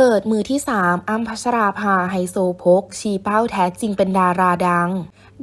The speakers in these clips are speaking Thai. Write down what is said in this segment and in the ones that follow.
เปิดมือที่ 3 อ้ำพัชราภาไฮโซโพก ชี้เป้าแท้จริงเป็นดาราดัง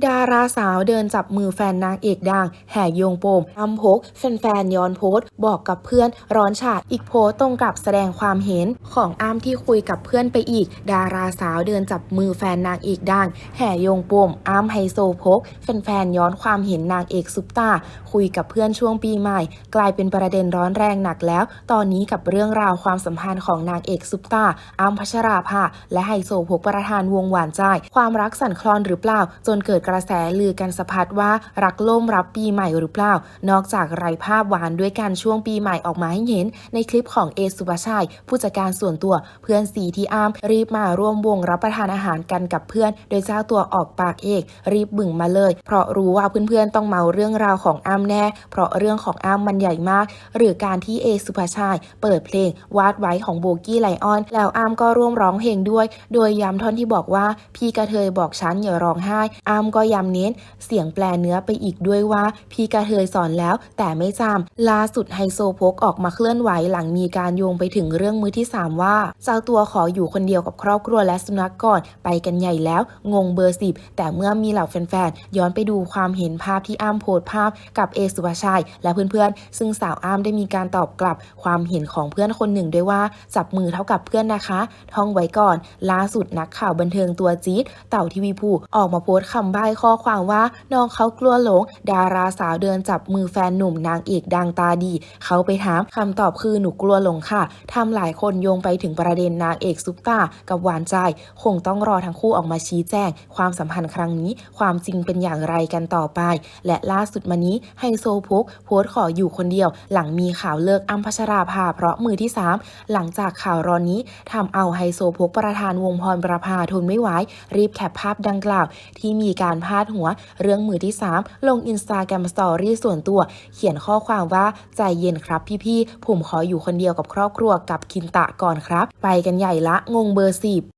ดาราสาวเดินจับมือแฟนนางเอกดัง แห่โยงโปมอ้ำพก แฟนๆย้อนโพสต์บอกกับเพื่อนร้อนฉาดอีกโพสต์ตรงกับแสดงความเห็นของอ้ำที่คุยกับเพื่อนไปอีก ดาราสาวเดินจับมือแฟนนางเอกดัง แห่โยงโปมอ้ำไฮโซโพก แฟนๆย้อนความเห็นนางเอกซุปตาคุยกับเพื่อนช่วงปีใหม่ กลายเป็นประเด็นร้อนแรงหนักแล้ว ตอนนี้กับเรื่องราวความสัมพันธ์ของนางเอกซุปตาอ้ำพัชราภาและไฮโซพกประธานวงหวานใจ ความรักสั่นคลอนหรือเปล่า จนเกิดกระแสลือกันสะพัดว่ารักล่มรับปีใหม่หรือเปล่า นอกจากไรภาพหวานด้วยกันช่วงปีใหม่ออกมาให้เห็น ในคลิปของเอสุภาชัย ผู้จัดการส่วนตัวเพื่อนสีที่อ้ำรีบมาร่วมวงรับประทานอาหารกันกับเพื่อน โดยเจ้าตัวออกปากเอก รีบบึ่งมาเลย เพราะรู้ว่าเพื่อนๆต้องเมาเรื่องราวของอ้ำแน่ เพราะเรื่องของอ้ำมันใหญ่มาก หรือการที่เอสุภาชัยเปิดเพลงวาดไว้ของโบกี้ไลออนแล้วอ้ำก็ร่วมร้องเพลงด้วย โดยย้ำท่อนที่บอกว่าพี่กระเทยบอกฉันอย่าร้องไห้อ้ำก็ย้ำเน้น เสียงแปลเนื้อไปอีกด้วยว่า พี่กระเทยสอนแล้วแต่ไม่จำล่าสุดไฮโซโพกออกมาเคลื่อนไหวหลังมีการโยงไปถึงเรื่องมือที่ 3 ว่าเจ้าตัวขออยู่คนเดียวกับครอบครัวและสุนัขกก่อน ไปกันใหญ่แล้ว งงเบอร์สิบแต่เมื่อมีเหล่าแฟนๆย้อนไปดูความเห็นภาพที่อ้ำโพสภาพกับเอสุภาชัย และเพื่อนๆ ซึ่งสาวอ้ำได้มีการตอบกลับความเห็นของเพื่อนคนหนึ่งด้วยว่าจับมือเท่ากับเพื่อนนะคะ ท่องไว้ก่อน ล่าสุดนักข่าวบันเทิงตัวจี๊ดเต่าทีวีภูออกมาโพสต์คำใบ้ข้อความว่า น้องเขากลัวหลง ดาราสาวเดินจับมือแฟนหนุ่มนางเอกดังตาดี เขาไปถามคำตอบคือหนูกลัวหลงค่ะทำหลายคนโยงไปถึงประเด็นนางเอกซุปตากับหวานใจ คงต้องรอทั้งคู่ออกมาชี้แจง ความสัมพันธ์ครั้งนี้ ความจริงเป็นอย่างไรกันต่อไป และล่าสุดมานี้ไฮโซโพกโพสต์ขออยู่คนเดียว หลังมีข่าวเลิกอัมพัชราภาเพราะมือที่ 3 หลังจากข่าวร้อนนี้ทำเอาไฮโซพกประธานวงพรประภาทนไม่ไหวรีบแคปภาพดังกล่าว ที่มีการพาดหัวเรื่องมือที่ 3 ลงอินสตาแกรมสตอรี่ส่วนตัว เขียนข้อความว่าใจเย็นครับพี่ๆผมขออยู่คนเดียวกับครอบครัวกับคินตะก่อนครับ ไปกันใหญ่ละงงเบอร์สิบ